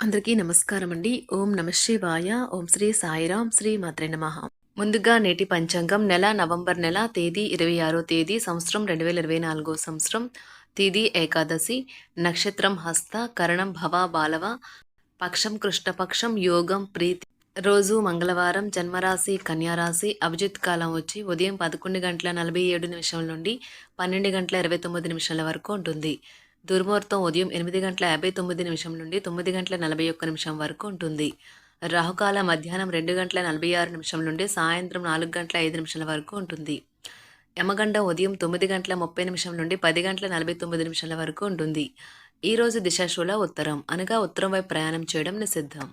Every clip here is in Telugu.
అందరికీ నమస్కారం అండి ఓం నమ శివాయ. ఓం శ్రీ సాయిరాం. శ్రీ మాత్రే నమ. ముందుగా నేటి పంచాంగం నెల నవంబర్ నెల తేదీ ఇరవై ఆరో తేదీ సంవత్సరం రెండు వేల ఇరవై నాలుగో సంవత్సరం. తేదీ ఏకాదశి. నక్షత్రం హస్త కరణం భవ బాలవ పక్షం కృష్ణపక్షం యోగం ప్రీతి. రోజు మంగళవారం జన్మరాశి కన్యారాశి అభిజిత్ కాలం వచ్చి ఉదయం పదకొండు గంటల నలభై ఏడు నిమిషాల నుండి పన్నెండు గంటల ఇరవై తొమ్మిది నిమిషాల వరకు ఉంటుంది. దుర్ముహూర్తం ఉదయం ఎనిమిది గంటల యాభై తొమ్మిది నిమిషం నుండి తొమ్మిది గంటల నలభై ఒక్క నిమిషం వరకు ఉంటుంది. రాహుకాల మధ్యాహ్నం రెండు గంటల నలభై ఆరు నిమిషం నుండి సాయంత్రం నాలుగు గంటల ఐదు నిమిషాల వరకు ఉంటుంది. యమగండ ఉదయం తొమ్మిది గంటల ముప్పై నిమిషం నుండి పది గంటల నలభై తొమ్మిది నిమిషాల వరకు ఉంటుంది. ఈరోజు రోజు దిశాశూల ఉత్తరం. అనగా ఉత్తరం వైపు ప్రయాణం చేయడం నిషిద్ధం.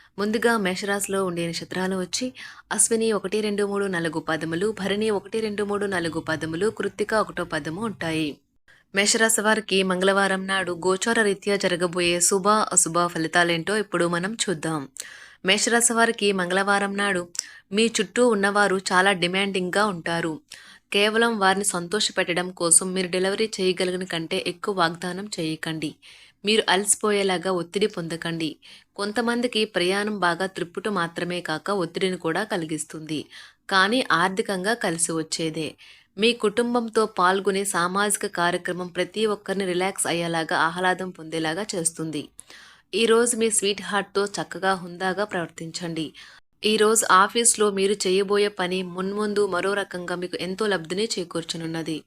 ముందుగా మేషరాశిలో ఉండే నక్షత్రాలు వచ్చి అశ్విని ఒకటి రెండు మూడు నాలుగు పదములు భరణి ఒకటి రెండు మూడు నాలుగు పదములు కృత్తిక ఒకటో పదము ఉంటాయి. మేషరాశి వారికి మంగళవారం నాడు గోచార రీత్యా జరగబోయే శుభ అశుభ ఫలితాలేంటో ఇప్పుడు మనం చూద్దాం. మేషరాశి వారికి మంగళవారం నాడు మీ చుట్టూ ఉన్నవారు చాలా డిమాండింగ్గా ఉంటారు. కేవలం వారిని సంతోషపెట్టడం కోసం మీరు డెలివరీ చేయగలిగిన కంటే ఎక్కువ వాగ్దానం చేయకండి. మీరు అలసిపోయేలాగా ఒత్తిడి పొందకండి. కొంతమందికి ప్రయాణం బాగా త్రిప్పుట మాత్రమే కాక ఒత్తిడిని కూడా కలిగిస్తుంది. కానీ ఆర్థికంగా కలిసి వచ్చేదే. మీ కుటుంబంతో పాల్గొనే సామాజిక కార్యక్రమం ప్రతి ఒక్కరిని రిలాక్స్ అయ్యేలాగా ఆహ్లాదం పొందేలాగా చేస్తుంది. ఈరోజు మీ స్వీట్ హార్ట్తో చక్కగా హుందాగా ప్రవర్తించండి. ఈరోజు ఆఫీస్లో మీరు చేయబోయే పని మున్ముందు మరో రకంగా మీకు ఎంతో లబ్ధిని చేకూర్చనున్నది.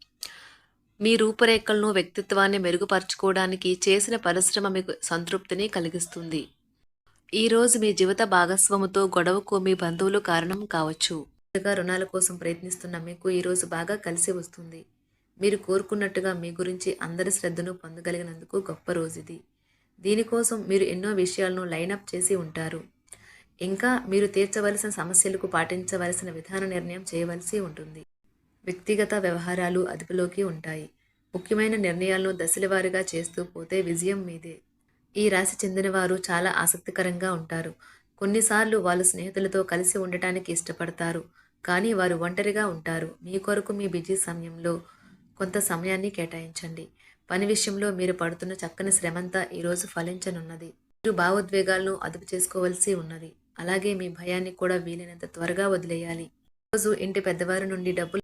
మీ రూపురేఖలను వ్యక్తిత్వాన్ని మెరుగుపరచుకోవడానికి చేసిన పరిశ్రమ మీకు సంతృప్తిని కలిగిస్తుంది. ఈరోజు మీ జీవిత భాగస్వాముతో గొడవకు మీ బంధువులు కారణం కావచ్చు. రుణాల కోసం ప్రయత్నిస్తున్న మీకు ఈరోజు బాగా కలిసి వస్తుంది. మీరు కోరుకున్నట్టుగా మీ గురించి అందరి శ్రద్ధను పొందగలిగినందుకు గొప్ప రోజు ఇది దీనికోసం మీరు ఎన్నో విషయాలను లైనప్ చేసి ఉంటారు. ఇంకా మీరు తీర్చవలసిన సమస్యలకు పాటించవలసిన విధాన నిర్ణయం చేయవలసి ఉంటుంది. వ్యక్తిగత వ్యవహారాలు అదుపులోకి ఉంటాయి. ముఖ్యమైన నిర్ణయాలను దశలవారీగా చేస్తూ పోతే విజయం మీదే. ఈ రాశి చెందినవారు చాలా ఆసక్తికరంగా ఉంటారు. కొన్నిసార్లు వాళ్ళు స్నేహితులతో కలిసి ఉండటానికి ఇష్టపడతారు. కానీ వారు ఒంటరిగా ఉంటారు. మీ కొరకు మీ బిజీ సమయంలో కొంత సమయాన్ని కేటాయించండి. పని విషయంలో మీరు పడుతున్న చక్కని శ్రమంతా ఈరోజు ఫలించనున్నది. మీరు భావోద్వేగాలను అదుపు చేసుకోవలసి ఉన్నది. అలాగే మీ భయాన్ని కూడా వీలైనంత త్వరగా వదిలేయాలి. రోజు ఇంటి పెద్దవారి నుండి డబ్బులు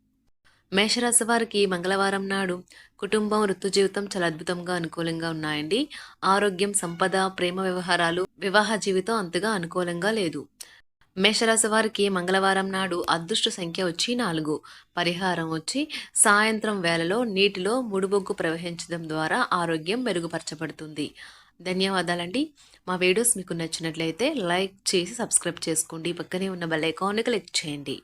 మేషరాశి వారికి మంగళవారం నాడు కుటుంబం వృత్తి జీవితం చాలా అద్భుతంగా అనుకూలంగా ఉన్నాయండి. ఆరోగ్యం సంపద ప్రేమ వ్యవహారాలు వివాహ జీవితం అంతగా అనుకూలంగా లేదు. మేషరాశి వారికి మంగళవారం నాడు అదృష్ట సంఖ్య వచ్చి నాలుగు. పరిహారం వచ్చి సాయంత్రం వేళలో నీటిలో ముడుబొగ్గు ప్రవహించడం ద్వారా ఆరోగ్యం మెరుగుపరచబడుతుంది. ధన్యవాదాలండి. మా వీడియోస్ మీకు నచ్చినట్లయితే లైక్ చేసి సబ్స్క్రైబ్ చేసుకోండి. పక్కనే ఉన్న బెల్ ఐకాన్ని క్లిక్ చేయండి.